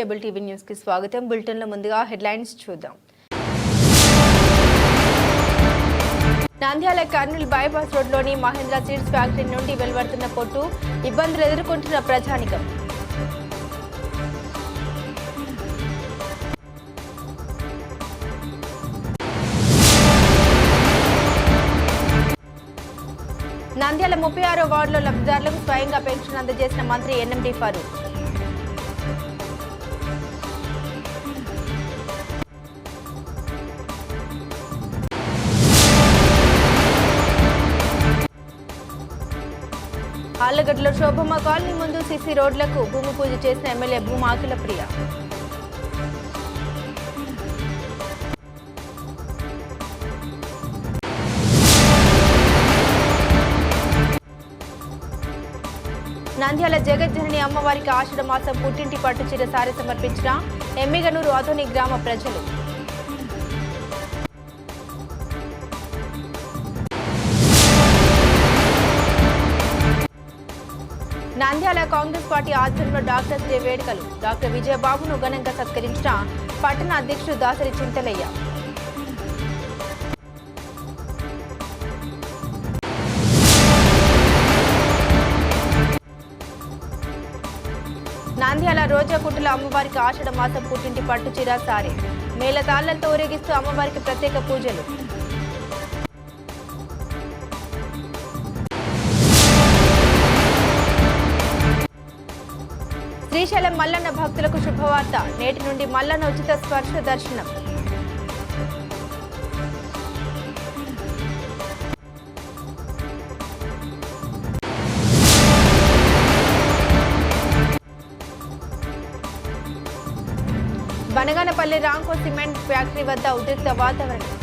Cable TV న్యూస్కి స్వాగతం. బులెటిన్లో ముందుగా హెడ్లైన్స్ చూద్దాం. నంద్యాల కర్నూలు బైపాస్ రోడ్లోని మహేంద్ర సీడ్స్ ఫ్యాక్టరీ నుండి వెలువడుతున్న పొట్టు ఇబ్బందులు ఎదుర్కొంటున్న ప్రజానికం. నంద్యాల ముప్పై ఆరో వార్డులో లబ్ధిదారులకు స్వయంగా పెన్షన్ అందజేసిన మంత్రి ఎన్ఎండి ఫరూక్. ఆళ్ళగడ్డలో శోభమ్మ కాలనీ ముందు సిసి రోడ్లకు భూమి పూజ చేసిన ఎమ్మెల్యే భూమాకుల ప్రియ. నంద్యాల జగజ్జనని అమ్మవారికి ఆషాఢ మాసం పుట్టింటి పట్టు చీర సారి సమర్పించిన ఎమ్మిగనూరు ఆధుని గ్రామ ప్రజలు. కాంగ్రెస్ పార్టీ ఆధ్వర్యంలో డాక్టర్స్ డే వేడుకలు. డాక్టర్ విజయబాబును ఘనంగా సత్కరించిన పట్టణ అధ్యక్షుడు దాసరి చింతలయ్య. నంద్యాల రోజా కుట్టుల అమ్మవారికి ఆషాఢ మాసం పుట్టింటి పట్టు చీర సారే. మేళ ఊరేగిస్తూ అమ్మవారికి ప్రత్యేక పూజలు. శ్రీశైలం మల్లన్న భక్తులకు శుభవార్త. నేటి నుండి మల్లన్న ఉచిత స్పర్శ దర్శనం. బనగానపల్లి రాంకో సిమెంట్ ఫ్యాక్టరీ వద్ద ఉద్రిక్త వాతావరణం.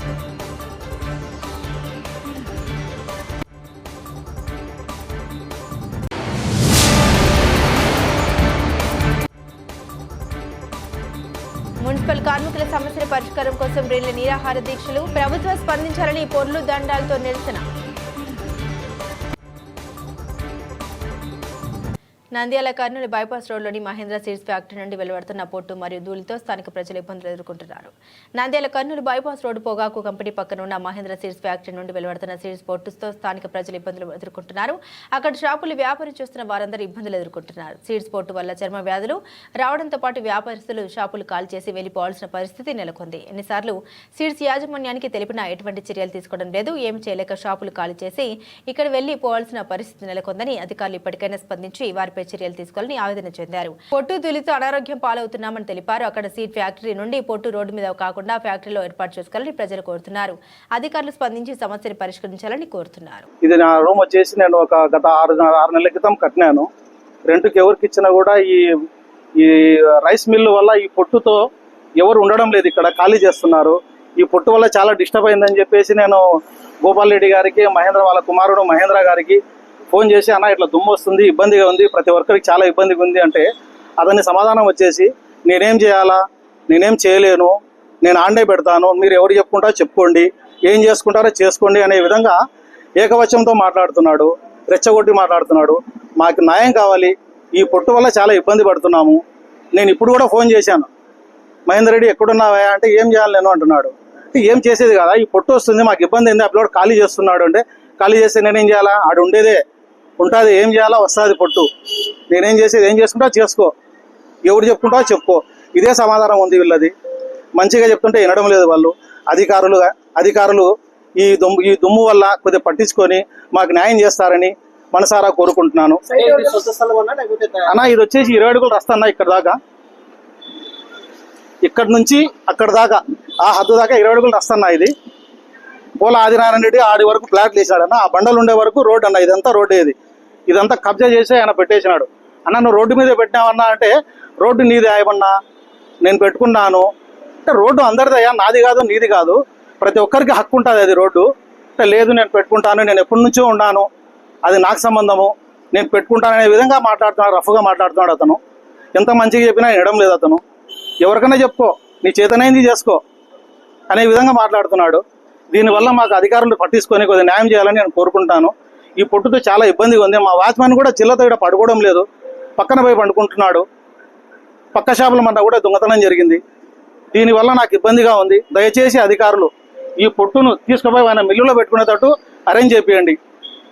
పరిష్కారం కోసం రేళ్ళ నిరాహార దీక్షలు ప్రభుత్వం స్పందించాలని పొర్లు దండాలతో నిరసన. నంద్యాల కర్నూలు బైపాస్ రోడ్లోని మహేంద్ర సీడ్స్ ఫ్యాక్టరీ నుండి వెలువడుతున్న పొట్టు మరియు ధూళితో స్థానిక ప్రజలు ఇబ్బందులు ఎదుర్కొంటున్నారు. నంద్యాల కర్నూలు బైపాస్ రోడ్డు పొగాకు కంపెనీ పక్కన ఉన్న మహేంద్ర సీడ్స్ ఫ్యాక్టరీ నుండి వెలువడుతున్న సీడ్స్ పొట్టుతో స్థానిక ప్రజలు ఇబ్బందులు ఎదుర్కొంటున్నారు. అక్కడ షాపులు వ్యాపారం చేస్తున్న వారందరూ ఇబ్బందులు ఎదుర్కొంటున్నారు. సీడ్స్ పొట్టు వల్ల చర్మ వ్యాధులు రావడంతో పాటు వ్యాపారస్తులు షాపులు కాల్ చేసి వెళ్ళిపోవాల్సిన పరిస్థితి నెలకొంది. ఎన్నిసార్లు సీడ్స్ యాజమాన్యానికి తెలిపినా ఎటువంటి చర్యలు తీసుకోవడం లేదు. ఏం చేయలేక షాపులు ఖాళీ చేసి ఇక్కడ వెళ్ళి పోవాల్సిన పరిస్థితి నెలకొందని అధికారులు ఇప్పటికైనా స్పందించి వారిపై చర్యలు తీసుకోవాలని ఆవేదన చెందారు. పొట్టు తులితో అనారోగ్యం పాలవుతున్నామని తెలిపారు. అక్కడ సీట్ ఫ్యాక్టరీ నుండి పొట్టు రోడ్డు మీద కాకుండా ఫ్యాక్టరీలో ఏర్పాటు చేసుకోవాలని ప్రజలు కోరుతున్నారు. అధికారులు స్పందించి సమస్యను పరిష్కరించాలని కోరుతున్నారు. ఇది నా రూమ్ వచ్చేసి నేను ఒక గత ఆరు ఆరు నెలల క్రితం కట్టినాను. రెంట్కి ఎవరికి ఇచ్చినా కూడా ఈ ఈ రైస్ మిల్లు వల్ల ఈ పొట్టుతో ఎవరు ఉండడం లేదు. ఇక్కడ ఖాళీ చేస్తున్నారు. ఈ పొట్టు వల్ల చాలా డిస్టర్బ్ అయిందని చెప్పేసి నేను గోపాల్ రెడ్డి గారికి మహేంద్ర వాళ్ళ కుమారుడు మహేంద్ర గారికి ఫోన్ చేసి అన్న ఇట్లా దుమ్ము వస్తుంది ఇబ్బందిగా ఉంది ప్రతి ఒక్కరికి చాలా ఇబ్బందిగా ఉంది అంటే అతని సమాధానం వచ్చేసి నేనేం చేయాలా? నేనేం చేయలేను. నేను ఆండే పెడతాను. మీరు ఎవరు చెప్పుకుంటారో చెప్పుకోండి. ఏం చేసుకుంటారో చేసుకోండి అనే విధంగా ఏకవచనంతో మాట్లాడుతున్నాడు రెచ్చగొట్టి మాట్లాడుతున్నాడు. మాకు న్యాయం కావాలి. ఈ పొట్టు వల్ల చాలా ఇబ్బంది పడుతున్నాము. నేను ఇప్పుడు కూడా ఫోన్ చేశాను. మహేందర్ రెడ్డి ఎక్కడున్నావా? అంటే ఏం చేయాలి నేను? అంటున్నాడు. ఏం చేసేది కదా? ఈ పొట్టు వస్తుంది మాకు ఇబ్బంది ఏంది? అప్పుడు ఖాళీ చేస్తున్నాడు అంటే ఖాళీ చేస్తే నేనేం చేయాలా? ఆడు ఉండేదే. ఉంటుంది ఏం చేయాలా వస్తుంది పొట్టు. నేనేం చేసేది ఏం చేసుకుంటా చేసుకో. ఎవరు చెప్పుకుంటావో చెప్పుకో. ఇదే సమాధానం ఉంది వీళ్ళది. మంచిగా చెప్తుంటే వినడం లేదు వాళ్ళు. అధికారులు అధికారులు ఈ దుమ్ము ఈ దుమ్ము వల్ల కొద్దిగా పట్టించుకొని మాకు న్యాయం చేస్తారని మనసారా కోరుకుంటున్నాను. అన్న ఇది వచ్చేసి ఇరవై అడుగులు రస్తా అన్న ఇక్కడ దాకా. ఇక్కడ నుంచి అక్కడ దాకా ఆ హద్దు దాకా ఇరవై అడుగులు రస్తా అన్న ఇది. పోల ఆదినారాయణ రెడ్డి ఆడి వరకు ఫ్లాట్లు వేసాడన్న ఆ బండలు ఉండే వరకు రోడ్ అన్న ఇదంతా రోడ్డు ఇది. ఇదంతా కబ్జా చేసి ఆయన పెట్టేసినాడు. అన్న నువ్వు రోడ్డు మీద పెట్టినావన్నా అంటే రోడ్డు నీది ఆయమన్నా నేను పెట్టుకున్నాను. అంటే రోడ్డు అందరిదయ్యా నాది కాదు నీది కాదు. ప్రతి ఒక్కరికి హక్కు ఉంటుంది అది రోడ్డు. అంటే లేదు నేను పెట్టుకుంటాను నేను ఎప్పటి నుంచో ఉన్నాను. అది నాకు సంబంధము. నేను పెట్టుకుంటాననే విధంగా మాట్లాడుతున్నాడు రఫ్గా మాట్లాడుతున్నాడు అతను. ఎంత మంచిగా చెప్పినా వినడం లేదు అతను. ఎవరికైనా చెప్పుకో నీ చేతనైంది చేసుకో అనే విధంగా మాట్లాడుతున్నాడు. దీనివల్ల మాకు అధికారులు పట్టించుకొని కొద్దిగా న్యాయం చేయాలని నేను కోరుకుంటాను. ఈ పొట్టుతో చాలా ఇబ్బందిగా ఉంది. మా వాచ్మెన్ కూడా చిల్లతో ఇక్కడ పడుకోవడం లేదు. పక్కన పోయి పండుకుంటున్నాడు. పక్క షాపుల మంట కూడా దొంగతనం జరిగింది. దీనివల్ల నాకు ఇబ్బందిగా ఉంది. దయచేసి అధికారులు ఈ పొట్టును తీసుకుపోయి ఆయన మిల్లులో పెట్టుకునేటట్టు అరేంజ్ చేపియండి.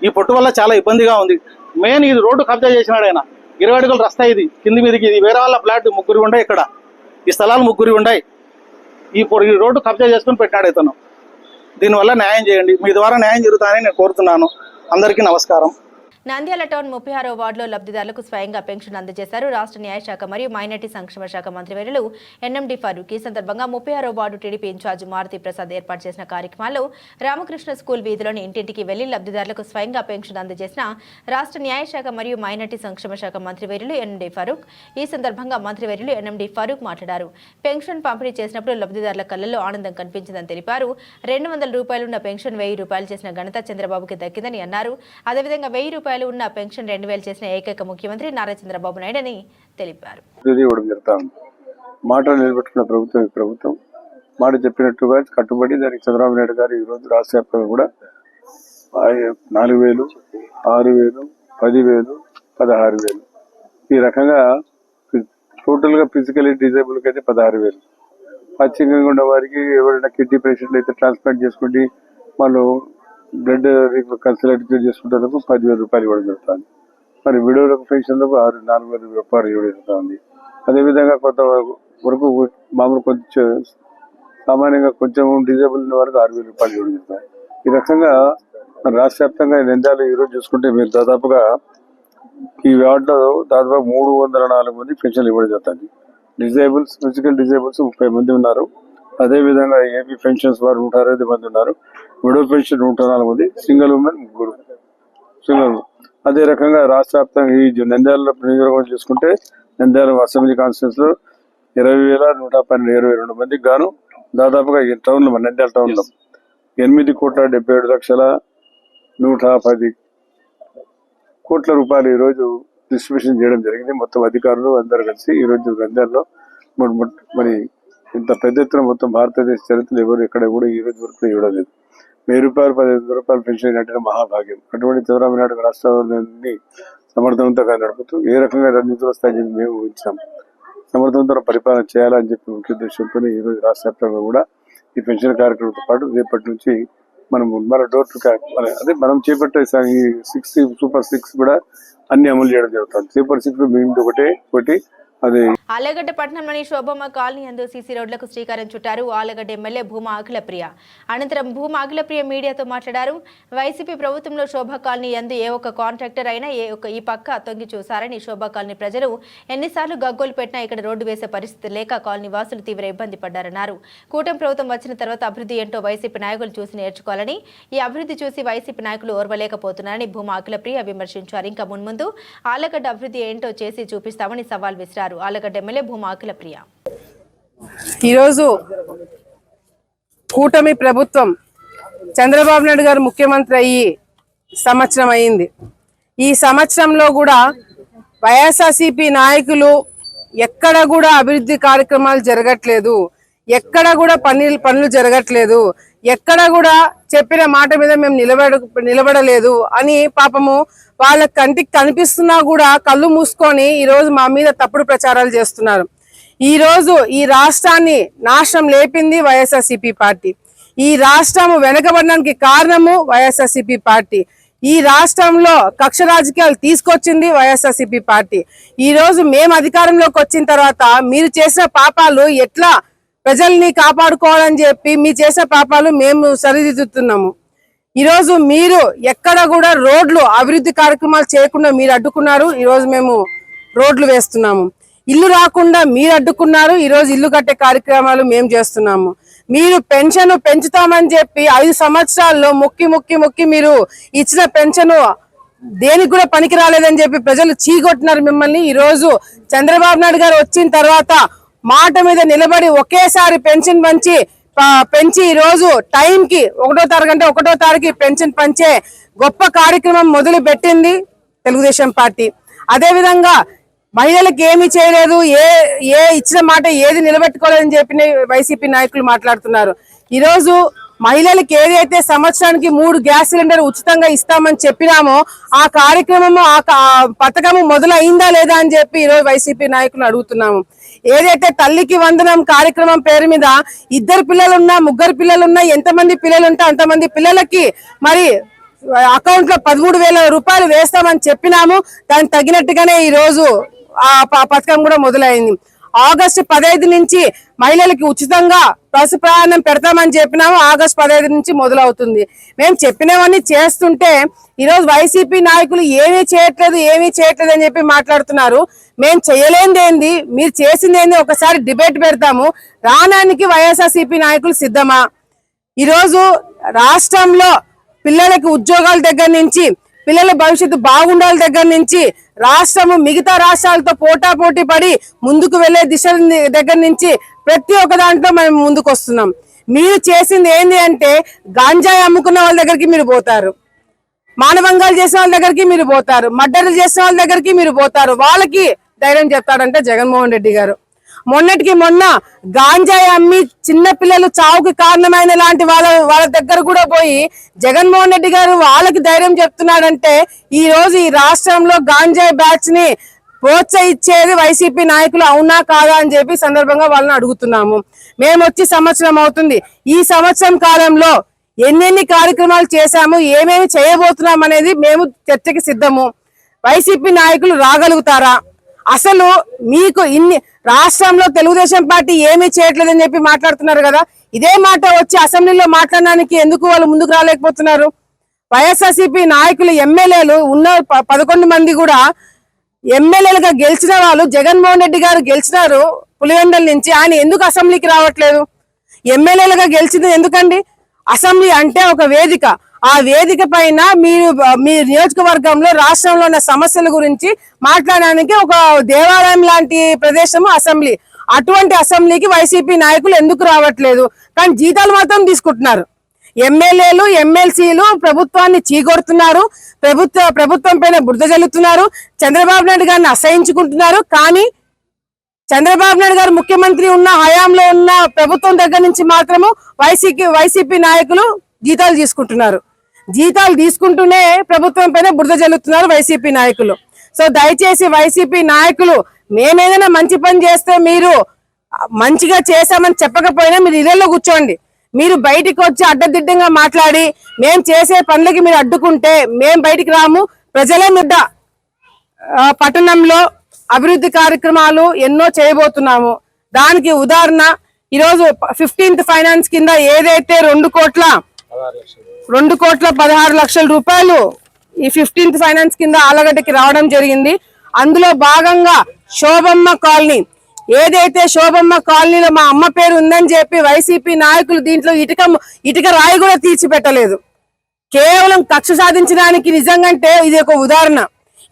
ఈ పొట్టు వల్ల చాలా ఇబ్బందిగా ఉంది. మెయిన్ ఇది రోడ్డు కబ్జా చేసినాడు ఆయన. ఇరవై అడుగులు రస్తా ఇది. కింది మీదకి ఇది. వేరే వాళ్ళ ఫ్లాట్ ముగ్గురు ఉన్నాయి ఇక్కడ. ఈ స్థలాలు ముగ్గురు ఉన్నాయి ఈ ఈ రోడ్డు కబ్జా చేసుకుని పెట్టాడు ఇతను. దీనివల్ల న్యాయం చేయండి. మీ ద్వారా న్యాయం జరుగుతానని నేను కోరుతున్నాను. అందరికీ నమస్కారం. నంద్యాల టౌన్ ముప్పై ఆరో వార్డులో లబ్ధిదారులకు స్వయంగా పెన్షన్ అందజేశారు. రాష్ట్ర న్యాయశాఖ మరియు మైనార్టీ సంక్షేమ శాఖ మంత్రివర్యులు ఎన్ఎండి ఫరూక్. ఈ సందర్భంగా ముప్పై ఆరో ward TDP incharge Maruthi Prasad ఏర్పాటు చేసిన కార్యక్రమాల్లో రామకృష్ణ స్కూల్ వీధిలోని ఇంటింటికి వెళ్ళి లబ్ధిదారులకు స్వయంగా పెన్షన్ అందజేసిన రాష్ట్ర న్యాయశాఖ మరియు మైనార్టీ సంక్షేమ శాఖ మంత్రివర్యులు ఎన్ఎండి ఫరూక్. ఈ సందర్భంగా మంత్రివర్యులు ఎన్ఎండి ఫరూక్ మాట్లాడారు. పెన్షన్ పంపిణీ చేసినప్పుడు లబ్ధిదారుల కళ్ళలో ఆనందం కనిపించిందని తెలిపారు. రెండు వందల రూపాయలున్న పెన్షన్ వెయ్యి రూపాయలు చేసిన ఘనత చంద్రబాబుకి దక్కిందని అన్నారు. అదేవిధంగా వెయ్యి రూపాయలు ఉన్న పెన్షన్ రెండు వేలు చేసిన ఏకైక ముఖ్యమంత్రి నారా చంద్రబాబు నాయుడు అని తెలిపారు. మాటలు నిలబెట్టుకున్న ప్రభుత్వం ఈ ప్రభుత్వం. మాట చెప్పినట్టుగా కట్టుబడి దానికి చంద్రబాబు నాయుడు గారు ఈరోజు రోజు రాష్ట్ర వ్యాప్తంగా కూడా నాలుగు వేలు ఆరు వేలు పదివేలు పదహారు వేలు. ఈ రకంగా టోటల్గా ఫిజికలీ డిజేబుల్కి అయితే పదహారు వేలు. పశ్చిమంగా ఉన్న వారికి ఎవరైనా కిడ్నీ పేషెంట్లు అయితే ట్రాన్స్ప్లాంట్ చేసుకోండి. వాళ్ళు బ్లడ్ కన్సల్ట్ చేసుకుంటారు పదివేల రూపాయలు ఇవ్వడం జరుగుతుంది. మరి విడవలకు పెన్షన్లకు ఆరు నాలుగు వేల రూపాయలు ఇవ్వడం జరుగుతుంది. అదేవిధంగా కొంత వరకు మామూలు కొంచెం సామాన్యంగా కొంచెం డిజేబుల్ ఉన్న వరకు ఆరు వేల రూపాయలు ఇవ్వడం జరుగుతుంది. ఈ రకంగా రాష్ట్ర వ్యాప్తంగా నిందాలు ఈరోజు చూసుకుంటే మీరు దాదాపుగా ఈ వార్డులో దాదాపు మూడు వందల నాలుగు మంది పెన్షన్లు ఇవ్వడం జరుగుతుంది. డిజేబుల్స్ ఫిజికల్ డిజేబుల్స్ ముప్పై మంది ఉన్నారు. అదే విధంగా ఏపీ పెన్షన్స్ వారు నూట అరవై మంది ఉన్నారు. విడో పెన్షన్ నూట నాలుగు మంది సింగిల్ ఉమెన్ ముగ్గురు. సింగిల్. అదే రకంగా రాష్ట్ర వ్యాప్తంగా ఈ నంద్యాల నియోజకవర్గం చూసుకుంటే నంద్యాల అసెంబ్లీ కాన్స్టిట్యూన్స్లో ఇరవై వేల నూట పన్నెండు ఇరవై రెండు మందికి గాను దాదాపుగా ఈ టౌన్లో మన నంద్యాల టౌన్లో ఎనిమిది కోట్ల డెబ్బై ఏడు లక్షల నూట పది కోట్ల రూపాయలు ఈ రోజు డిస్ట్రిబ్యూషన్ చేయడం జరిగింది. మొత్తం అధికారులు అందరు కలిసి ఈ రోజు నంద్యాలలో మరి ఇంత పెద్ద ఎత్తున మొత్తం భారతదేశ చరిత్రలో ఎవరు ఎక్కడ కూడా ఈ రోజు వరకు ఇవ్వడం లేదు. వెయ్యి రూపాయలు పదిహేను రూపాయలు పెన్షన్ అంటే మహాభాగ్యం. అటువంటి చంద్రబాబు నాయుడు రాష్ట్రాన్ని సమర్థవంతంగా నడుపుతూ ఏ రకంగా నిధులు వస్తాయని చెప్పి మేము ఊహించాం. సమర్థవంతంగా పరిపాలన చేయాలని చెప్పి ముఖ్య ఉద్దేశంతో ఈ రోజు రాష్ట్ర వ్యాప్తంగా కూడా ఈ పెన్షన్ కార్యక్రమంతో పాటు రేపటి నుంచి మనం మన డోర్ టు అదే మనం చేపట్టే ఈ సిక్స్ సూపర్ సిక్స్ కూడా అన్ని అమలు చేయడం జరుగుతుంది. సూపర్ సిక్స్ మేము ఒకటే ఒకటి అది. ఆలగడ్డ పట్టణంలోని శోభమ్మ కాలనీ అందు సీసీ రోడ్లకు శ్రీకారం చుట్టారు ఆలగడ్డ ఎమ్మెల్యే భూమా అఖిలప్రియ. అనంతరం భూమా అఖిలప్రియ మీడియాతో మాట్లాడారు. వైసీపీ ప్రభుత్వంలో శోభ కాలనీ అందు ఏ ఒక్క కాంట్రాక్టర్ అయినా ఏ ఒక్క ఈ పక్క తొంగి చూశారని శోభ కాలనీ ప్రజలు ఎన్నిసార్లు గగ్గోలు పెట్టినా ఇక్కడ రోడ్డు వేసే పరిస్థితి లేక కాలనీ వాసులు తీవ్ర ఇబ్బంది పడ్డారన్నారు. కూటమి ప్రభుత్వం వచ్చిన తర్వాత అభివృద్ధి ఏంటో వైసీపీ నాయకులు చూసి నేర్చుకోవాలని ఈ అభివృద్ధి చూసి వైసీపీ నాయకులు ఓర్వలేకపోతున్నారని భూమా అఖిలప్రియ విమర్శించారు. ఇంకా మున్ముందు ఆలగడ్డ అభివృద్ధి ఏంటో చేసి చూపిస్తామని సవాల్ విసిరారు. ఆలగడ్డ ఎమ్మెల్యే భూమా అఖిలప్రియ ఈరోజు కూటమి ప్రభుత్వం చంద్రబాబు నాయుడు గారు ముఖ్యమంత్రి అయ్యి సంవత్సరం అయింది. ఈ సంవత్సరంలో కూడా వైఎస్ఆర్సీపీ నాయకులు ఎక్కడ కూడా అభివృద్ధి కార్యక్రమాలు జరగట్లేదు. ఎక్కడ కూడా పనులు పనులు జరగట్లేదు. ఎక్కడ కూడా చెప్పిన మాట మీద మేము నిలబడ నిలబడలేదు అని పాపము వాళ్ళ కంటికి కనిపిస్తున్నా కూడా కళ్ళు మూసుకొని ఈరోజు మా మీద తప్పుడు ప్రచారాలు చేస్తున్నారు. ఈ రోజు ఈ రాష్ట్రాన్ని నాశనం లేపింది వైఎస్ఆర్సీపీ పార్టీ. ఈ రాష్ట్రం వెనకబడడానికి కారణము వైఎస్ఆర్సీపీ పార్టీ. ఈ రాష్ట్రంలో కక్ష రాజకీయాలు తీసుకొచ్చింది వైఎస్ఆర్సీపీ పార్టీ. ఈ రోజు మేము అధికారంలోకి వచ్చిన తర్వాత మీరు చేసిన పాపాలు ఎట్లా ప్రజల్ని కాపాడుకోవాలని చెప్పి మీరు చేసిన పాపాలు మేము సరిదిద్దుతున్నాము. ఈరోజు మీరు ఎక్కడ కూడా రోడ్లు అభివృద్ధి కార్యక్రమాలు చేయకుండా మీరు అడ్డుకున్నారు. ఈరోజు మేము రోడ్లు వేస్తున్నాము. ఇల్లు రాకుండా మీరు అడ్డుకున్నారు. ఈరోజు ఇల్లు కట్టే కార్యక్రమాలు మేము చేస్తున్నాము. మీరు పెన్షన్ పెంచుతామని చెప్పి ఐదు సంవత్సరాల్లో మొక్కి మొక్కి మొక్కి మీరు ఇచ్చిన పెన్షన్ దేనికి కూడా పనికి రాలేదని చెప్పి ప్రజలు చీకొట్టినారు మిమ్మల్ని. ఈరోజు చంద్రబాబు నాయుడు గారు వచ్చిన తర్వాత మాట మీద నిలబడి ఒకేసారి పెన్షన్ పంచి పెంచి ఈ రోజు ఒకటో తారీఖు అంటే ఒకటో తారీఖు పెన్షన్ పంచే గొప్ప కార్యక్రమం మొదలు పెట్టింది తెలుగుదేశం పార్టీ. అదేవిధంగా మహిళలకు ఏమి చేయలేదు ఏ ఏ ఇచ్చిన మాట ఏది నిలబెట్టుకోలేదని చెప్పి వైసీపీ నాయకులు మాట్లాడుతున్నారు. ఈరోజు మహిళలకు ఏదైతే సంవత్సరానికి మూడు గ్యాస్ సిలిండర్ ఉచితంగా ఇస్తామని చెప్పినామో ఆ కార్యక్రమము ఆ పథకము మొదలైందా లేదా అని చెప్పి ఈరోజు వైసీపీ నాయకులు అడుగుతున్నాము. ఏదైతే తల్లికి వందనం కార్యక్రమం పేరు మీద ఇద్దరు పిల్లలున్నా ముగ్గురు పిల్లలున్నా ఎంతమంది పిల్లలు ఉంటే అంతమంది పిల్లలకి మరి అకౌంట్లో పదమూడు వేల రూపాయలు వేస్తామని చెప్పినాము. దానికి తగినట్టుగానే ఈ రోజు ఆ ప- పథకం కూడా మొదలైంది. ఆగస్టు పదహైదు నుంచి మహిళలకి ఉచితంగా బస్సు ప్రయాణం పెడతామని చెప్పినాము. ఆగస్టు పదహైదు నుంచి మొదలవుతుంది. మేము చెప్పినవన్నీ చేస్తుంటే ఈరోజు వైసీపీ నాయకులు ఏమీ చేయట్లేదు ఏమీ చేయట్లేదు అని చెప్పి మాట్లాడుతున్నారు. మేము చేయలేనిదేంది మీరు చేసింది ఏంది? ఒకసారి డిబేట్ పెడతాము. రానానికి వైఎస్ఆర్సీపీ నాయకులు సిద్ధమా? ఈరోజు రాష్ట్రంలో పిల్లలకి ఉద్యోగాల దగ్గర నుంచి పిల్లల భవిష్యత్తు బాగుండాల దగ్గర నుంచి రాష్ట్రము మిగతా రాష్ట్రాలతో పోటా పోటీ పడి ముందుకు వెళ్ళే దిశ దగ్గర నుంచి ప్రతి ఒక్క దాంట్లో మేము ముందుకు వస్తున్నాం. మీరు చేసింది ఏంది అంటే గాంజాయి అమ్ముకున్న వాళ్ళ దగ్గరికి మీరు పోతారు. మానవంగాలు చేసిన వాళ్ళ దగ్గరికి మీరు పోతారు. మర్డర్లు చేసిన వాళ్ళ దగ్గరికి మీరు పోతారు. వాళ్ళకి ధైర్యం చెప్తాడంటే జగన్మోహన్ రెడ్డి గారు. మొన్నటికి మొన్న గాంజాయి అమ్మి చిన్న పిల్లలు చావుకి కారణమైన లాంటి వాళ్ళ వాళ్ళ దగ్గర కూడా పోయి జగన్మోహన్ రెడ్డి గారు వాళ్ళకి ధైర్యం చెప్తున్నాడంటే ఈ రోజు ఈ రాష్ట్రంలో గాంజాయి బ్యాచ్ని ప్రోత్సహించేది వైసీపీ నాయకులు అవునా కాదా అని చెప్పి సందర్భంగా వాళ్ళని అడుగుతున్నాము. మేము వచ్చి సంవత్సరం అవుతుంది. ఈ సంవత్సరం కాలంలో ఎన్నెన్ని కార్యక్రమాలు చేశాము ఏమేమి చేయబోతున్నాం అనేది మేము చర్చకి సిద్ధము. వైసీపీ నాయకులు రాగలుగుతారా? అసలు మీకు ఇన్ని రాష్ట్రంలో తెలుగుదేశం పార్టీ ఏమీ చేయట్లేదని చెప్పి మాట్లాడుతున్నారు కదా ఇదే మాట వచ్చి అసెంబ్లీలో మాట్లాడడానికి ఎందుకు వాళ్ళు ముందుకు రాలేకపోతున్నారు? వైఎస్ఆర్సీపీ నాయకులు ఎమ్మెల్యేలు ఉన్న ప- పదకొండు మంది కూడా ఎమ్మెల్యేలుగా గెలిచిన వాళ్ళు జగన్మోహన్ రెడ్డి గారు గెలిచినారు పులివెండల నుంచి ఆయన ఎందుకు అసెంబ్లీకి రావట్లేదు? ఎమ్మెల్యేలుగా గెలిచింది ఎందుకండి? అసెంబ్లీ అంటే ఒక వేదిక. ఆ వేదిక పైన మీరు మీ నియోజకవర్గంలో రాష్ట్రంలో ఉన్న సమస్యల గురించి మాట్లాడడానికి ఒక దేవాలయం లాంటి ప్రదేశము అసెంబ్లీ. అటువంటి అసెంబ్లీకి వైసీపీ నాయకులు ఎందుకు రావట్లేదు? కానీ జీతాలు మాత్రం తీసుకుంటున్నారు. ఎమ్మెల్యేలు ఎమ్మెల్సీలు ప్రభుత్వాన్ని చీకొడుతున్నారు. ప్రభుత్వ ప్రభుత్వం పైన బురద జల్లుతున్నారు. చంద్రబాబు నాయుడు గారిని అసహించుకుంటున్నారు. కానీ చంద్రబాబు నాయుడు గారు ముఖ్యమంత్రి ఉన్న హయాంలో ఉన్న ప్రభుత్వం దగ్గర నుంచి మాత్రము వైసీపీ వైసీపీ నాయకులు జీతాలు తీసుకుంటున్నారు. జీతాలు తీసుకుంటూనే ప్రభుత్వం పైన బురద జల్లుతున్నారు వైసీపీ నాయకులు. సో దయచేసి వైసీపీ నాయకులు మేమేదైనా మంచి పని చేస్తే మీరు మంచిగా చేశామని చెప్పకపోయినా మీరు ఇళ్ళల్లో కూర్చోండి. మీరు బయటికి వచ్చి అడ్డదిడ్డంగా మాట్లాడి మేము చేసే పనులకి మీరు అడ్డుకుంటే మేం బయటికి రాము. ప్రజలే ముద్ద పట్టణంలో అభివృద్ధి కార్యక్రమాలు ఎన్నో చేయబోతున్నాము. దానికి ఉదాహరణ ఈరోజు ఫిఫ్టీన్త్ ఫైనాన్స్ కింద ఏదైతే రెండు కోట్ల రెండు కోట్ల పదహారు లక్షల రూపాయలు ఈ ఫిఫ్టీన్త్ ఫైనాన్స్ కింద ఆలగడ్డకి రావడం జరిగింది. అందులో భాగంగా శోభమ్మ కాలనీ. ఏదైతే శోభమ్మ కాలనీలో మా అమ్మ పేరు ఉందని చెప్పి వైసీపీ నాయకులు దీంట్లో ఇటుక ఇటుక రాయి కూడా తీర్చిపెట్టలేదు. కేవలం కక్ష సాధించడానికి నిజంగంటే ఇది ఒక ఉదాహరణ.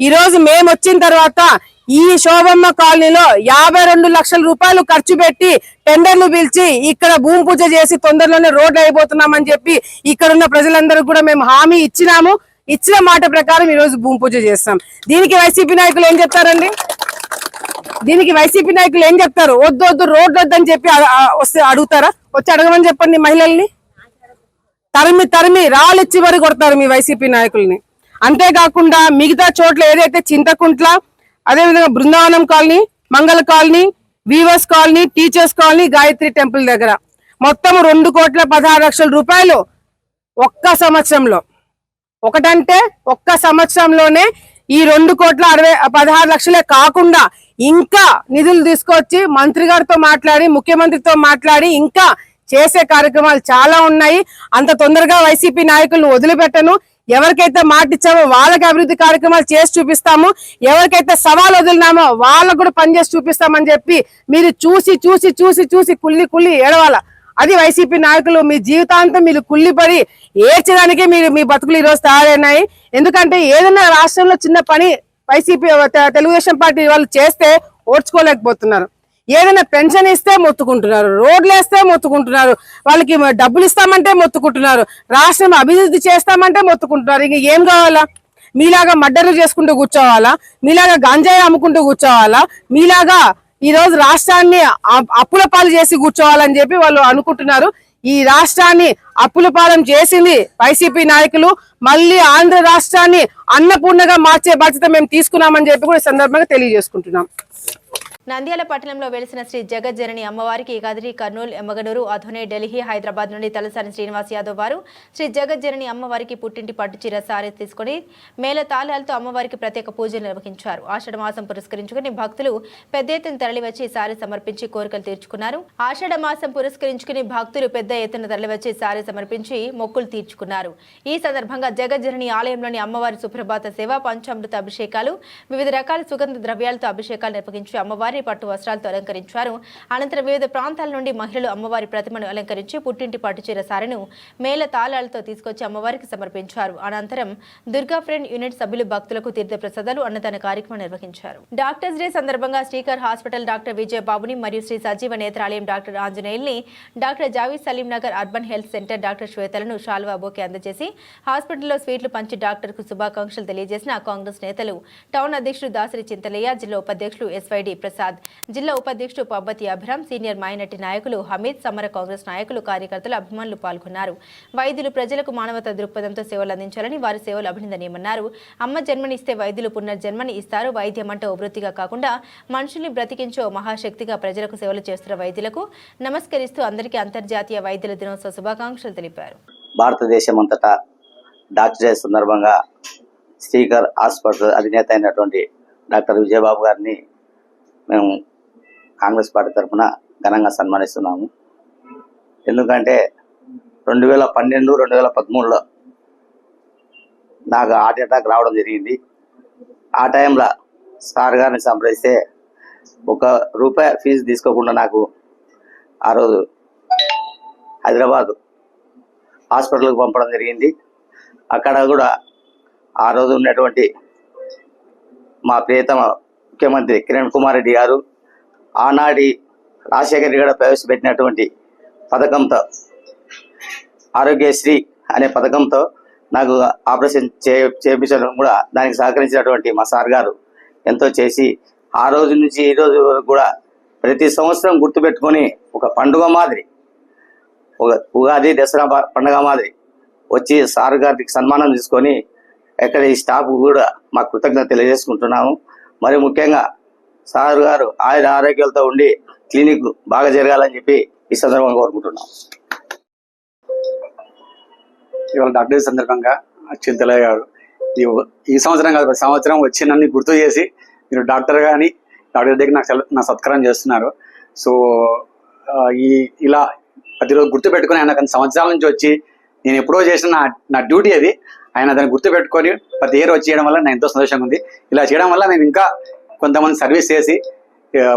ఈ రోజు మేము వచ్చిన తర్వాత ఈ శోభమ్మ కాలనీలో యాభై రెండు లక్షల రూపాయలు ఖర్చు పెట్టి టెండర్లు పిలిచి ఇక్కడ భూమి పూజ చేసి తొందరలోనే రోడ్లు అయిపోతున్నామని చెప్పి ఇక్కడ ఉన్న ప్రజలందరూ కూడా మేము హామీ ఇచ్చినాము. ఇచ్చిన మాట ప్రకారం ఈరోజు భూమి పూజ చేస్తాం. దీనికి వైసీపీ నాయకులు ఏం చెప్తారండి? దీనికి వైసీపీ నాయకులు ఏం చెప్తారు? వద్దు వద్దు రోడ్లు వద్దని చెప్పి వస్తే అడుగుతారా? వచ్చి అడగమని చెప్పండి మహిళల్ని. తరిమి తరిమి రాళ్ళిచ్చి వరకు కొడతారు మీ వైసీపీ నాయకుల్ని. అంతేకాకుండా మిగతా చోట్ల ఏదైతే చింతకుంట్ల అదేవిధంగా Brindavanam colony Mangala colony weavers colony teachers colony Gayatri temple దగ్గర. మొత్తం రెండు కోట్ల పదహారు లక్షల రూపాయలు ఒక్క సంవత్సరంలో. ఒకటంటే ఒక్క సంవత్సరంలోనే ఈ రెండు కోట్ల అరవై పదహారు లక్షలే కాకుండా ఇంకా నిధులు తీసుకొచ్చి మంత్రి గారితో మాట్లాడి ముఖ్యమంత్రితో మాట్లాడి ఇంకా చేసే కార్యక్రమాలు చాలా ఉన్నాయి. అంత తొందరగా వైసీపీ నాయకులను వదిలిపెట్టను. ఎవరికైతే మాట ఇచ్చామో వాళ్ళకి అభివృద్ధి కార్యక్రమాలు చేసి చూపిస్తాము. ఎవరికైతే సవాల్ వదిలినామో వాళ్ళకు కూడా పని చేసి చూపిస్తామని చెప్పి మీరు చూసి చూసి చూసి చూసి కుల్లి కుల్లి ఏడవాల? అది వైసీపీ నాయకులు మీ జీవితాంతం మీరు కుళ్ళిపడి ఏడ్చడానికి మీరు మీ బతుకులు ఈరోజు తయారైనాయి. ఎందుకంటే ఏదైనా రాష్ట్రంలో చిన్న పని వైసీపీ తెలుగుదేశం పార్టీ వాళ్ళు చేస్తే ఓడ్చుకోలేకపోతున్నారు. ఏదైనా పెన్షన్ ఇస్తే మొత్తుకుంటున్నారు రోడ్లు వేస్తే మొత్తుకుంటున్నారు వాళ్ళకి డబ్బులు ఇస్తామంటే మొత్తుకుంటున్నారు రాష్ట్రం అభివృద్ధి చేస్తామంటే మొత్తుకుంటున్నారు. ఇంక ఏం కావాలా? మీలాగా మర్డర్లు చేసుకుంటూ కూర్చోవాలా? మీలాగా గంజాయి అమ్ముకుంటూ కూర్చోవాలా? మీలాగా ఈ రోజు రాష్ట్రాన్ని అప్పుల పాలు చేసి కూర్చోవాలని చెప్పి వాళ్ళు అనుకుంటున్నారు. ఈ రాష్ట్రాన్ని అప్పుల పాలన చేసింది వైసీపీ నాయకులు. మళ్ళీ ఆంధ్ర రాష్ట్రాన్ని అన్నపూర్ణగా మార్చే బాధ్యత మేము తీసుకున్నామని చెప్పి కూడా ఈ సందర్భంగా తెలియజేసుకుంటున్నాం. నంద్యాల పట్టణంలో వెలిసిన శ్రీ జగజ్జనని అమ్మవారికి కదిరి కర్నూలు ఎమ్మగనూరు అధునే ఢిల్లీ హైదరాబాద్ నుండి తలసాని శ్రీనివాస్ యాదవ్ వారు శ్రీ జగజ్జనని అమ్మవారికి పుట్టింటి పట్టు చీర సారీ తీసుకుని మేళ తాళాలతో అమ్మవారికి ప్రత్యేక పూజలు నిర్వహించారు. ఆషాఢ మాసం పురస్కరించుకుని భక్తులు పెద్ద ఎత్తున తరలివచ్చి సారీ సమర్పించి కోరికలు తీర్చుకున్నారు. ఆషాఢ మాసం పురస్కరించుకుని భక్తులు పెద్ద ఎత్తున తరలివచ్చి సారీ సమర్పించి మొక్కులు తీర్చుకున్నారు. ఈ సందర్భంగా జగజ్జనని ఆలయంలోని అమ్మవారి సుప్రభాత సేవ పంచామృత అభిషేకాలు వివిధ రకాల సుగంధ ద్రవ్యాలతో అభిషేకాలు నిర్వహించి అమ్మవారి పట్టు వస్త్రాలతో అలంకరించారు. అనంతరం వివిధ ప్రాంతాల నుండి మహిళలు అమ్మవారి ప్రతిమను అలంకరించి పుట్టింటి పట్టుచీర సారెను మేళ తాళాలతో తీసుకొచ్చి అమ్మవారికి సమర్పించారు. అనంతరం దుర్గా ఫ్రెండ్ యూనిట్ సభ్యులు భక్తులకు తీర్థ ప్రసాదాలు అన్నదాన కార్యక్రమం నిర్వహించారు. డాక్టర్స్ డే సందర్భంగా శ్రీకర్ హాస్పిటల్ డాక్టర్ విజయబాబుని మరియు Shri Sajeeva Netralayam doctor ఆంజనేయుల్ని doctor Javeed Saleem Nagar urban health centre doctor శ్వేతలను షాల్వా బోకే అందజేసి హాస్పిటల్లో స్వీట్లు పంచి డాక్టర్కు శుభాకాంక్షలు తెలియజేసిన కాంగ్రెస్ నేతలు టౌన్ అధ్యక్షుడు దాసరి చింతలయ్య జిల్లా ఉపాధ్యక్షులు ఎస్వైడి ప్రసాద్ జిల్లా ఉపాధ్యక్షుడు పబ్బతి అభిరామ్ సీనియర్ మైనటి నాయకులు హమీద్ సమర కాంగ్రెస్ నాయకులు కార్యకర్తలు అభిమానులు పాల్గొన్నారు. వైద్యులు ప్రజలకు మానవత దృక్పథంతో సేవలు అందించాలని వారి సేవలు అభినందనీయమన్నారు. అమ్మ జన్మనిస్తే వైద్యులు పునర్జన్మని ఇస్తారు. వైద్యం అంటే వృత్తిగా కాకుండా మనుషుల్ని బ్రతికించో మహాశక్తిగా ప్రజలకు సేవలు చేస్తున్న వైద్యులకు నమస్కరిస్తూ అందరికీ అంతర్జాతీయ వైద్యుల దినోత్సవ శుభాకాంక్షలు తెలిపారు. భారతదేశం అంతటా డాక్టర్ డే సందర్భంగా స్పీకర్ హాస్పిటల్ అధినేత అయినటువంటి డాక్టర్ విజయబాబు గారిని మేము కాంగ్రెస్ పార్టీ తరఫున ఘనంగా సన్మానిస్తున్నాము. ఎందుకంటే రెండు వేల పన్నెండు రెండు వేల పదమూడులో నాకు హార్ట్ అటాక్ రావడం జరిగింది. ఆ టైంలో సార్ గారిని సంప్రదిస్తే ఒక రూపాయి ఫీజు తీసుకోకుండా నాకు ఆ రోజు హైదరాబాద్ హాస్పిటల్కి పంపడం జరిగింది. అక్కడ కూడా ఆ రోజు ఉన్నటువంటి మా ప్రియతమ ముఖ్యమంత్రి కిరణ్ కుమార్ రెడ్డి గారు ఆనాటి రాజశేఖర రెడ్డి గారు ప్రవేశపెట్టినటువంటి పథకంతో ఆరోగ్యశ్రీ అనే పథకంతో నాకు ఆపరేషన్ చే చేయించడం కూడా దానికి సహకరించినటువంటి మా సార్ గారు ఎంతో చేసి ఆ రోజు నుంచి ఈ రోజు వరకు కూడా ప్రతి సంవత్సరం గుర్తుపెట్టుకొని ఒక పండుగ మాదిరి ఒక ఉగాది దసరా పండుగ మాదిరి వచ్చి సార్ గారికి సన్మానం తీసుకొని ఎక్కడ ఈ స్టాఫ్ కూడా మా కృతజ్ఞత తెలియజేసుకుంటున్నాము. మరి ముఖ్యంగా సార్ గారు ఆయన ఆరోగ్యాలతో ఉండి క్లినిక్ బాగా జరగాలని చెప్పి ఈ సందర్భంగా కోరుకుంటున్నాం. ఇవాళ డాక్టర్ సందర్భంగా చింతలయ్య గారు ఈ ఈ సంవత్సరం కాదు ప్రతి సంవత్సరం వచ్చి నన్ను గుర్తు చేసి మీరు డాక్టర్ కానీ డాక్టర్ దగ్గర నాకు నా సత్కారం చేస్తున్నారు. సో ఈ ఇలా ప్రతిరోజు గుర్తు పెట్టుకుని ఆయన సంవత్సరాల నుంచి వచ్చి నేను ఎప్పుడో చేసిన నా నా డ్యూటీ అది. ఆయన దాన్ని గుర్తు పెట్టుకొని ప్రతి ఇయర్ వచ్చి చేయడం వల్ల నాకు ఎంతో సంతోషంగా ఉంది. ఇలా చేయడం వల్ల నేను ఇంకా కొంతమంది సర్వీస్ చేసి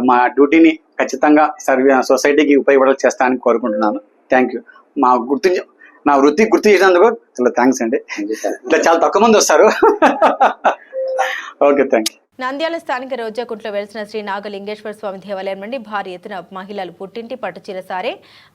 మా డ్యూటీని ఖచ్చితంగా సర్వీ సొసైటీకి ఉపయోగపడాలి చేస్తానని కోరుకుంటున్నాను. థ్యాంక్ యూ మా గుర్తు నా వృత్తి గుర్తు చేసినందుకు చాలా థ్యాంక్స్ అండి. ఇట్లా చాలా తక్కువ మంది వస్తారు. ఓకే థ్యాంక్ యూ నంద్యాల స్థానిక రోజాకుంట్లో వెలిసిన శ్రీ నాగలింగేశ్వర స్వామి దేవాలయం నుండి భారీ ఎత్తున మహిళలు పుట్టింటి పట్టుచీర సారే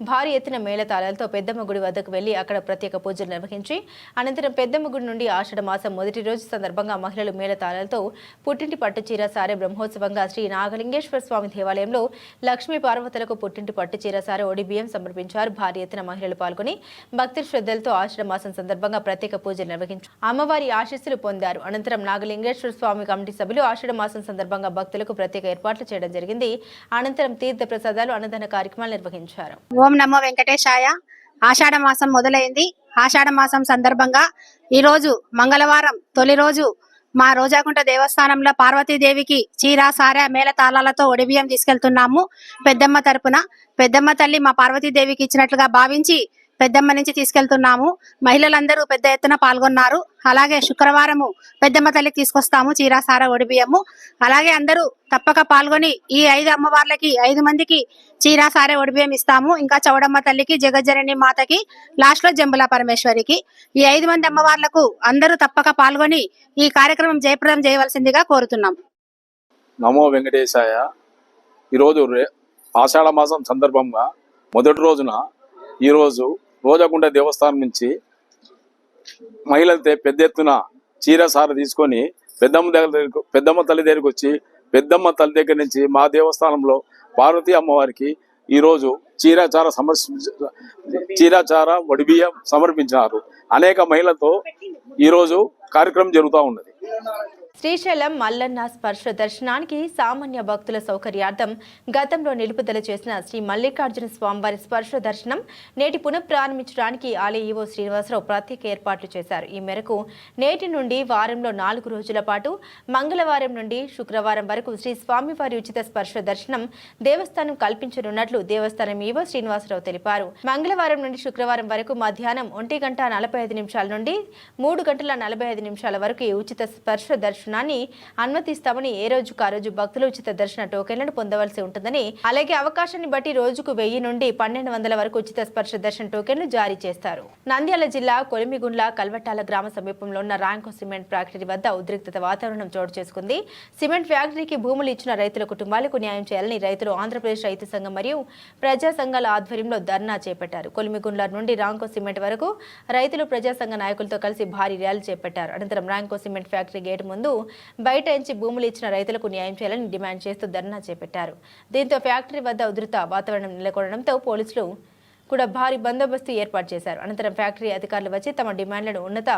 భారీ ఎత్తున మేళతాళాలతో పెద్దమ్మ గుడి వద్దకు వెళ్ళి అక్కడ ప్రత్యేక పూజలు నిర్వహించి అనంతరం పెద్దమ్మ గుడి నుండి ఆషాఢ మాసం మొదటి రోజు సందర్భంగా మహిళలు మేళతాళాలతో పుట్టింటి పట్టుచీర సారే బ్రహ్మోత్సవంగా శ్రీ నాగలింగేశ్వర స్వామి దేవాలయంలో లక్ష్మీ పార్వతులకు పుట్టింటి పట్టుచీర సారే ఒడిబియ్యం సమర్పించారు. భారీ ఎత్తున మహిళలు పాల్గొని భక్తి శ్రద్ధలతో ఆషాఢ మాసం సందర్భంగా ప్రత్యేక పూజలు నిర్వహించారు అమ్మవారి ఆశీస్సులు పొందారు. అనంతరం నాగలింగేశ్వర స్వామి కమిటీ సభ్యులు ఆషాఢ మాసం సందర్భంగా భక్తులకు ప్రత్యేక ఏర్పాట్లు చేయడం జరిగింది. అనంతరం తీర్థ ప్రసాదాలు అన్నదాన కార్యక్రమాలు నిర్వహించారు. ఓం నమో వెంకటేశాయ. ఆషాఢ మాసం మొదలైంది. ఆషాఢ మాసం సందర్భంగా ఈ రోజు మంగళవారం తొలి రోజు మా రోజాకుంట దేవస్థానంలో పార్వతీదేవికి చీర సారా మేళ తాళాలతో ఒడిబియ్యం తీసుకెళ్తున్నాము. పెద్దమ్మ తరపున పెద్దమ్మ తల్లి మా పార్వతీదేవికి ఇచ్చినట్లుగా భావించి పెద్దమ్మ నుంచి తీసుకెళ్తున్నాము. మహిళలందరూ పెద్ద ఎత్తున పాల్గొన్నారు. అలాగే శుక్రవారము పెద్దమ్మ తల్లికి తీసుకొస్తాము చీరాసార ఒడిబియ్యము. అలాగే అందరూ తప్పక పాల్గొని ఈ ఐదు అమ్మవార్లకి ఐదు మందికి చీరాసారే ఒడిబియ్యం ఇస్తాము. ఇంకా చౌడమ్మ తల్లికి జగజ్జనని మాతకి లాస్ట్లో జంబుల పరమేశ్వరికి. ఈ ఐదు మంది అమ్మవార్లకు అందరూ తప్పక పాల్గొని ఈ కార్యక్రమం జయప్రదం చేయవలసిందిగా కోరుతున్నాం. నమో వెంకటేశాయ. ఈరోజు ఆషాఢ మాసం సందర్భంగా మొదటి రోజున ఈరోజు రోజాగుండ దేవస్థానం నుంచి మహిళలతో పెద్ద ఎత్తున చీర సార తీసుకొని పెద్దమ్మ దగ్గర పెద్దమ్మ తల్లి దగ్గరికి వచ్చి పెద్దమ్మ తల్లి దగ్గర నుంచి మా దేవస్థానంలో పార్వతీ అమ్మవారికి ఈరోజు చీరాచార సమర్శ చీరాచార వడిబియ్యం సమర్పించినారు. అనేక మహిళలతో ఈరోజు కార్యక్రమం జరుగుతూ ఉన్నది. శ్రీశైలం మల్లన్న స్పర్శ దర్శనానికి సామాన్య భక్తుల సౌకర్యార్థం గతంలో నిలుపుదల చేసిన శ్రీ మల్లికార్జున స్వామివారి స్పర్శ దర్శనం నేటి పునఃప్రారంభించడానికి ఆలయ ఈవో శ్రీనివాసరావు ప్రత్యేక ఏర్పాట్లు చేశారు. ఈ మేరకు నేటి నుండి వారంలో నాలుగు రోజుల పాటు మంగళవారం నుండి శుక్రవారం వరకు శ్రీ స్వామివారి ఉచిత స్పర్శ దర్శనం దేవస్థానం కల్పించనున్నట్లు దేవస్థానం ఈవో శ్రీనివాసరావు తెలిపారు. మంగళవారం నుండి శుక్రవారం వరకు మధ్యాహ్నం ఒంటి గంట నలభై ఐదు నిమిషాల నుండి మూడు గంటల నలభై ఐదు నిమిషాల వరకు ఈ ఉచిత స్పర్శ దర్శనం దర్శనాన్ని అనుమతిస్తామని ఏ రోజుకు ఆ రోజు భక్తులు ఉచిత దర్శన టోకెన్లను పొందవలసి ఉంటుందని అలాగే అవకాశాన్ని బట్టి రోజుకు వెయ్యి నుండి పన్నెండు వందల వరకు ఉచిత స్పర్శ దర్శన టోకెన్లు జారీ చేస్తారు. నంద్యాల జిల్లా కొలిమిగుండ్ల కల్వట్టాల గ్రామ సమీపంలో ఉన్న ర్యాంకో సిమెంట్ ఫ్యాక్టరీ వద్ద ఉద్రిక్తత వాతావరణం చోటు చేసుకుంది. సిమెంట్ ఫ్యాక్టరీకి భూములు ఇచ్చిన రైతుల కుటుంబాలకు న్యాయం చేయాలని రైతులు ఆంధ్రప్రదేశ్ రైతు సంఘం మరియు ప్రజా సంఘాల ఆధ్వర్యంలో ధర్నా చేపట్టారు. కొలిమిగుండ్ల నుండి రాంకో సిమెంట్ వరకు రైతులు ప్రజా సంఘ నాయకులతో కలిసి భారీ ర్యాలీ చేపట్టారు. అనంతరం రాంకో సిమెంట్ ఫ్యాక్టరీ గేట్ ముందు బయట నుంచి భూములు ఇచ్చిన రైతులకు న్యాయం చేయాలని డిమాండ్ చేస్తూ ధర్నా చేపట్టారు. దీంతో ఫ్యాక్టరీ వద్ద ఉధృత వాతావరణం నెలకొనడంతో పోలీసులు కూడా భారీ బందోబస్తు ఏర్పాటు చేశారు. అనంతరం ఫ్యాక్టరీ అధికారులు వచ్చి తమ డిమాండ్లను ఉన్నత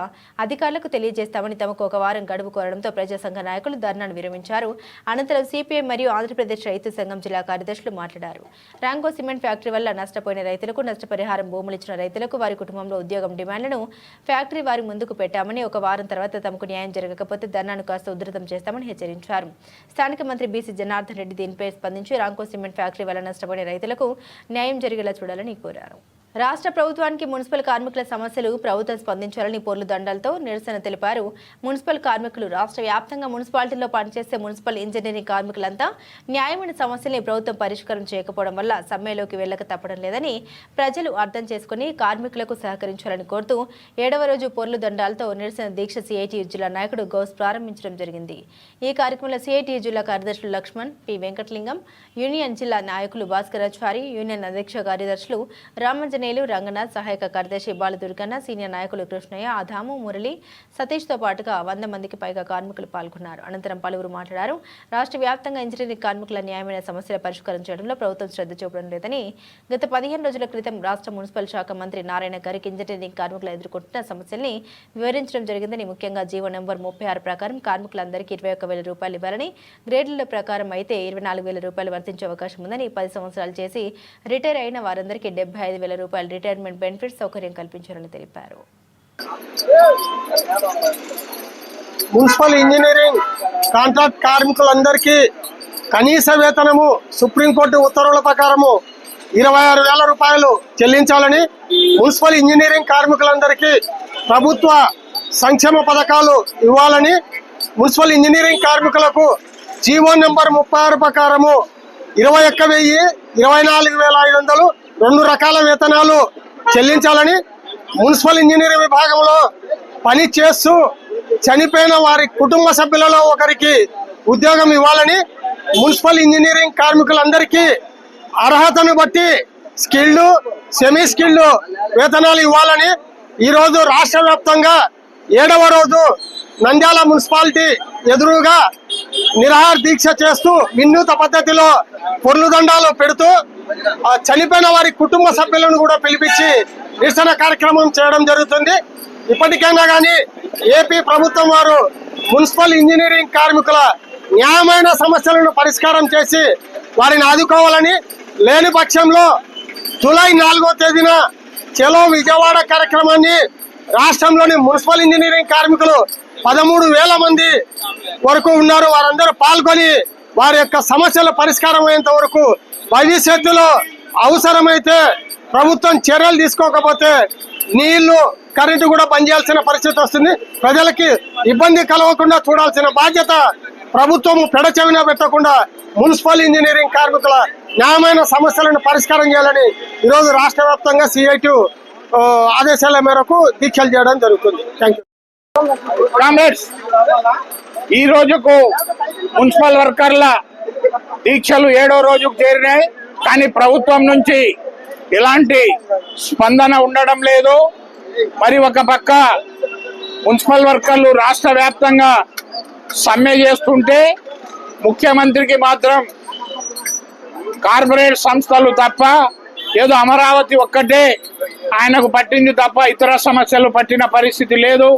అధికారులకు తెలియజేస్తామని తమకు ఒక వారం గడువు కోరడంతో ప్రజాసంఘ నాయకులు ధర్నాను విరమించారు. అనంతరం సిపిఐ మరియు ఆంధ్రప్రదేశ్ రైతు సంఘం జిల్లా కార్యదర్శులు మాట్లాడారు. ర్యాంకో సిమెంట్ ఫ్యాక్టరీ వల్ల నష్టపోయిన రైతులకు నష్టపరిహారం భూములు ఇచ్చిన రైతులకు వారి కుటుంబంలో ఉద్యోగం డిమాండ్లను ఫ్యాక్టరీ వారి ముందుకు పెట్టామని ఒక వారం తర్వాత తమకు న్యాయం జరగకపోతే ధర్నాను కాస్త ఉధృతం చేస్తామని హెచ్చరించారు. స్థానిక మంత్రి బీసీ జనార్దన్ రెడ్డి దీనిపై స్పందించి రాంకో సిమెంట్ ఫ్యాక్టరీ వల్ల నష్టపోయిన రైతులకు న్యాయం జరిగేలా చూడాలని కోరారు. Seattle. రాష్ట్ర ప్రభుత్వానికి మున్సిపల్ కార్మికుల సమస్యలు ప్రభుత్వం స్పందించాలని పోర్లు దండాలతో నిరసన తెలిపారు. మున్సిపల్ కార్మికులు రాష్ట్ర వ్యాప్తంగా మున్సిపాలిటీలో పనిచేసే మున్సిపల్ ఇంజనీరింగ్ కార్మికులంతా న్యాయమైన సమస్యల్ని ప్రభుత్వం పరిష్కారం చేయకపోవడం వల్ల సమ్మెలోకి వెళ్ళక తప్పడం లేదని ప్రజలు అర్థం చేసుకుని కార్మికులకు సహకరించాలని కోరుతూ ఏడవ రోజు పొర్లు దండాలతో నిరసన దీక్ష సిఐటియు జిల్లా నాయకుడు గౌస్ ప్రారంభించడం జరిగింది. ఈ కార్యక్రమంలో సిఐటియు జిల్లా కార్యదర్శులు లక్ష్మణ్ పి. వెంకటలింగం యూనియన్ జిల్లా నాయకులు భాస్కరాచారి యూనియన్ అధ్యక్ష కార్యదర్శులు రామంజనేయులు రంగనాథ్ సహాయక కార్యదర్శి బాలదుర్గన్న సీనియర్ నాయకులు కృష్ణయ్య ఆదాము మురళి సతీష్తో పాటుగా వంద మందికి పైగా కార్మికులు పాల్గొన్నారు. అనంతరం పలువురు మాట్లాడారు. రాష్ట్ర వ్యాప్తంగా ఇంజనీరింగ్ కార్మికుల న్యాయమైన సమస్యల పరిష్కారం చేయడంలో ప్రభుత్వం శ్రద్ధ చూపడం లేదని గత పదిహేను రోజుల క్రితం రాష్ట్ర మున్సిపల్ శాఖ మంత్రి నారాయణ గారికి ఇంజనీరింగ్ కార్మికులు ఎదుర్కొంటున్న సమస్యల్ని వివరించడం జరిగిందని ముఖ్యంగా జీవో నెంబర్ ముప్పై ఆరు ప్రకారం కార్మికులందరికీ ఇరవై ఒక్క వేల రూపాయలు ఇవ్వాలని గ్రేడ్ల ప్రకారం అయితే ఇరవై నాలుగు వేల రూపాయలు వర్తించే అవకాశం ఉందని పది సంవత్సరాలు చేసి రిటైర్ అయిన వారందరికీ డెబ్బై ఐదు వేల రూపాయలు రిటైర్మెంట్ బెనిఫిట్ సౌకర్యం కల్పించారని తెలిపారు. మున్సిపల్ ఇంజనీరింగ్ కాంట్రాక్ట్ కార్మికులందరికీ కనీస వేతనము సుప్రీంకోర్టు ఉత్తర్వుల ప్రకారము ఇరవై ఆరు వేల రూపాయలు చెల్లించాలని మున్సిపల్ ఇంజనీరింగ్ కార్మికులందరికీ ప్రభుత్వ సంక్షేమ పథకాలు ఇవ్వాలని మున్సిపల్ ఇంజనీరింగ్ కార్మికులకు జీవో నెంబర్ ముప్పై ఆరు ప్రకారము ఇరవై ఒక్క వెయ్యి ఇరవై నాలుగు వేల ఐదు వందలు రెండు రకాల వేతనాలు చెల్లించాలని మున్సిపల్ ఇంజనీరింగ్ విభాగంలో పని చేస్తూ చనిపోయిన వారి కుటుంబ సభ్యులలో ఒకరికి ఉద్యోగం ఇవ్వాలని మున్సిపల్ ఇంజనీరింగ్ కార్మికులందరికీ అర్హతను బట్టి స్కిల్డ్ సెమీ స్కిల్డ్ వేతనాలు ఇవ్వాలని ఈరోజు రాష్ట్ర వ్యాప్తంగా ఏడవ రోజు నంద్యాల మున్సిపాలిటీ ఎదురుగా నిరహార దీక్ష చేస్తూ వినూత పద్ధతిలో పొర్లుదండాలు పెడుతూ ఆ చనిపోయిన వారి కుటుంబ సభ్యులను కూడా పిలిపించి నిరసన కార్యక్రమం చేయడం జరుగుతుంది. ఇప్పటికైనా కానీ ఏపీ ప్రభుత్వం వారు మున్సిపల్ ఇంజనీరింగ్ కార్మికుల న్యాయమైన సమస్యలను పరిష్కారం చేసి వారిని ఆదుకోవాలని లేని పక్షంలో జూలై నాలుగో తేదీన చెలో విజయవాడ కార్యక్రమాన్ని రాష్ట్రంలోని మున్సిపల్ ఇంజనీరింగ్ కార్మికులు పదమూడు వేల మంది వరకు ఉన్నారు. వారందరూ పాల్గొని వారి యొక్క సమస్యల పరిష్కారం అయ్యేంత వరకు భవిష్యత్తులో అవసరమైతే ప్రభుత్వం చర్యలు తీసుకోకపోతే నీళ్ళు కరెంటు కూడా పనిచేయాల్సిన పరిస్థితి వస్తుంది. ప్రజలకి ఇబ్బంది కలగకుండా చూడాల్సిన బాధ్యత ప్రభుత్వం పెడచెవిన పెట్టకుండా మున్సిపల్ ఇంజనీరింగ్ కార్మికుల న్యాయమైన సమస్యలను పరిష్కారం చేయాలని ఈరోజు రాష్ట్ర వ్యాప్తంగా సిఐటి ఆదేశాల మేరకు దీక్షలు చేయడం జరుగుతుంది. థ్యాంక్ యూ కామ్రేడ్స్ ఈ రోజుకు మున్సిపల్ వర్కర్ల దీక్షలు ఏడో రోజుకు చేరినాయి. కానీ ప్రభుత్వం నుంచి ఎలాంటి స్పందన ఉండడం లేదు. మరి ఒక పక్క మున్సిపల్ వర్కర్లు రాష్ట్ర వ్యాప్తంగా సమ్మె చేస్తుంటే ముఖ్యమంత్రికి మాత్రం కార్పొరేట్ సంస్థలు తప్ప ఏదో అమరావతి ఒక్కటే ఆయనకు పట్టింది తప్ప ఇతర సమస్యలు పట్టిన పరిస్థితి లేదు.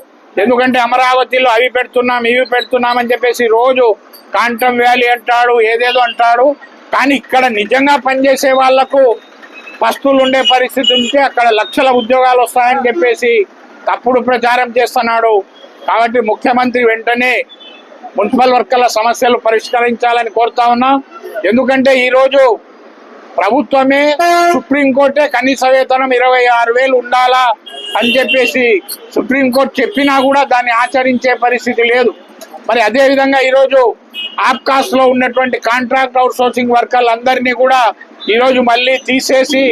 ఎందుకంటే అమరావతిలో అవి పెడుతున్నాం ఇవి పెడుతున్నాం అని చెప్పేసి రోజు కాంటం వ్యాలీ అంటాడు ఏదేదో అంటాడు. కానీ ఇక్కడ నిజంగా పనిచేసే వాళ్ళకు పస్తులు ఉండే పరిస్థితి ఉంటే అక్కడ లక్షల ఉద్యోగాలు వస్తాయని చెప్పేసి తప్పుడు ప్రచారం చేస్తున్నాడు. కాబట్టి ముఖ్యమంత్రి వెంటనే మున్సిపల్ వర్కర్ల సమస్యలు పరిష్కరించాలని కోరుతా ఉన్నాం. ఎందుకంటే ఈరోజు ప్రభుత్వమే సుప్రీంకోర్టే కనీస వేతనం ఇరవై ఆరు వేలు ఉండాలా అని చెప్పేసి సుప్రీంకోర్టు చెప్పినా కూడా దాన్ని ఆచరించే పరిస్థితి లేదు. మరి అదే విధంగా ఈరోజు ఆప్కాస్లో ఉన్నటువంటి కాంట్రాక్ట్ అవుట్ సోర్సింగ్ వర్కర్లందరినీ కూడా ఈరోజు మళ్ళీ తీసేసి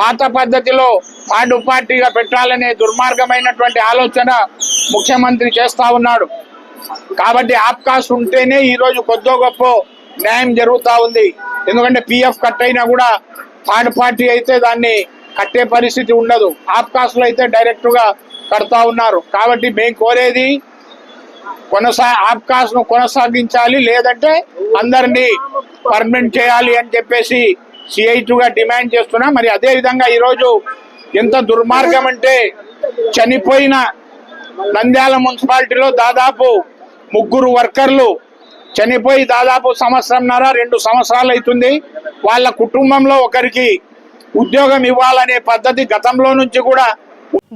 పాత పద్ధతిలో పార్టీ పార్టీగా పెట్టాలనే దుర్మార్గమైనటువంటి ఆలోచన ముఖ్యమంత్రి చేస్తా ఉన్నాడు. కాబట్టి ఆప్కాస్ ఉంటేనే ఈరోజు కొద్దో గొప్ప న్యాయం జరుగుతూ ఉంది. ఎందుకంటే పిఎఫ్ కట్ అయినా కూడా థర్డ్ పార్టీ అయితే దాన్ని కట్టే పరిస్థితి ఉండదు. ఆప్కాస్లో అయితే డైరెక్ట్గా కడతా ఉన్నారు. కాబట్టి మేము కోరేది కొనసా ఆప్కాస్ను కొనసాగించాలి లేదంటే అందరినీ పర్మనెంట్ చేయాలి అని చెప్పేసి సిఐటుగా డిమాండ్ చేస్తున్నా. మరి అదే విధంగా ఈరోజు ఎంత దుర్మార్గం అంటే చనిపోయిన నంద్యాల మున్సిపాలిటీలో దాదాపు ముగ్గురు వర్కర్లు చనిపోయి దాదాపు సంవత్సరంన్నర రెండు సంవత్సరాలు అవుతుంది. వాళ్ళ కుటుంబంలో ఒకరికి ఉద్యోగం ఇవ్వాలనే పద్ధతి గతంలో నుంచి కూడా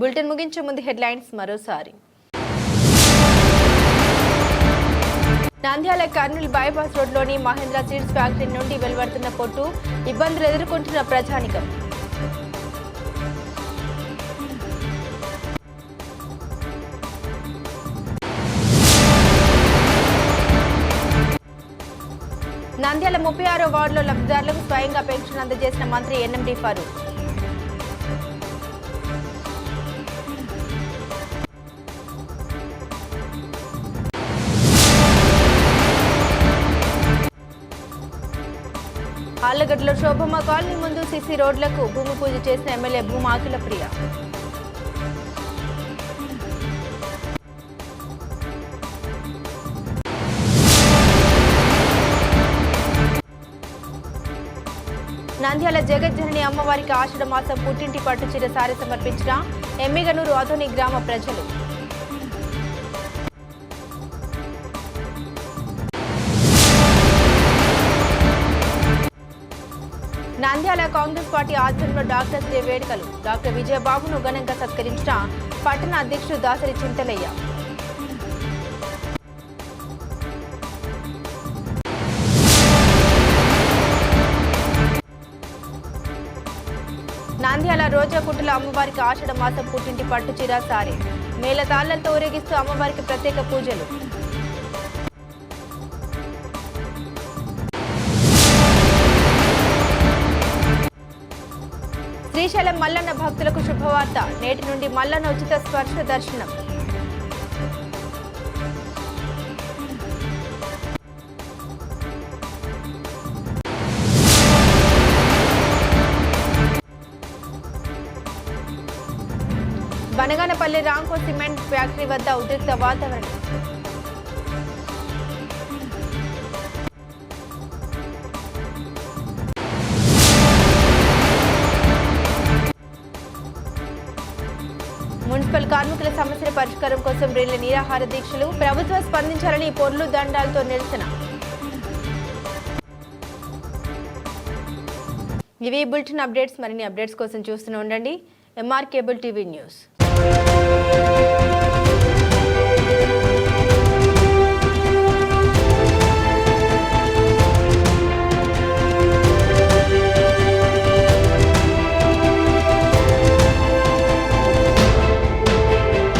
బులెటిన్ ముగించే ముందు హెడ్లైన్స్ మరోసారి. నంద్యాల కర్నూలు బైపాస్ రోడ్లోని మహేంద్ర సీడ్స్ ఫ్యాక్టరీ నుండి వెలువడుతున్న పొట్టు ఇబ్బందులు ఎదుర్కొంటున్న ప్రజానికం. నంద్యాల ముప్పై ఆరో వార్డులో లబ్ధిదారులకు స్వయంగా పెన్షన్ అందజేసిన మంత్రి ఎన్ఎండి ఫరూక్. ఆళ్ళగడ్డలో శోభమ్మ కాలనీ ముందు సిసి రోడ్లకు భూమి పూజ చేసిన ఎమ్మెల్యే భూమా ప్రియ. నంద్యాల జగజ్జనని అమ్మవారికి ఆషాఢ మాసం పుట్టింటి పట్టుచీర సారి సమర్పించిన ఎమ్మిగనూరు అధోని గ్రామ ప్రజలు. నంద్యాల కాంగ్రెస్ పార్టీ ఆధ్వర్యంలో డాక్టర్స్ డే వేడుకలు. డాక్టర్ విజయబాబును ఘనంగా సత్కరించిన పట్టణ అధ్యక్షుడు దాసరి చింతలయ్య. నంద్యాల రోజా కుట్టుల అమ్మవారికి ఆషాఢ మాసం పుట్టింటి పట్టు చీర సారే. మేళతాళ్ళతో ఊరేగిస్తూ అమ్మవారికి ప్రత్యేక పూజలు. శ్రీశైలం మల్లన్న భక్తులకు శుభవార్త. నేటి నుండి మల్లన్న ఉచిత స్పర్శ దర్శనం. బనగానపల్లి రాంకో సిమెంట్ ఫ్యాక్టరీ వద్ద ఉద్రిక్త వాతావరణం. పరిష్కారం కోసం రైళ్ళ నిరాహార దీక్షలు ప్రభుత్వం స్పందించాలని పొర్లు దండాలతో నిరసన. ఇవి బులెటిన్ అప్డేట్స్. మరిన్ని అప్డేట్స్ కోసం చూస్తూనే ఉండండి. MR cable TV news.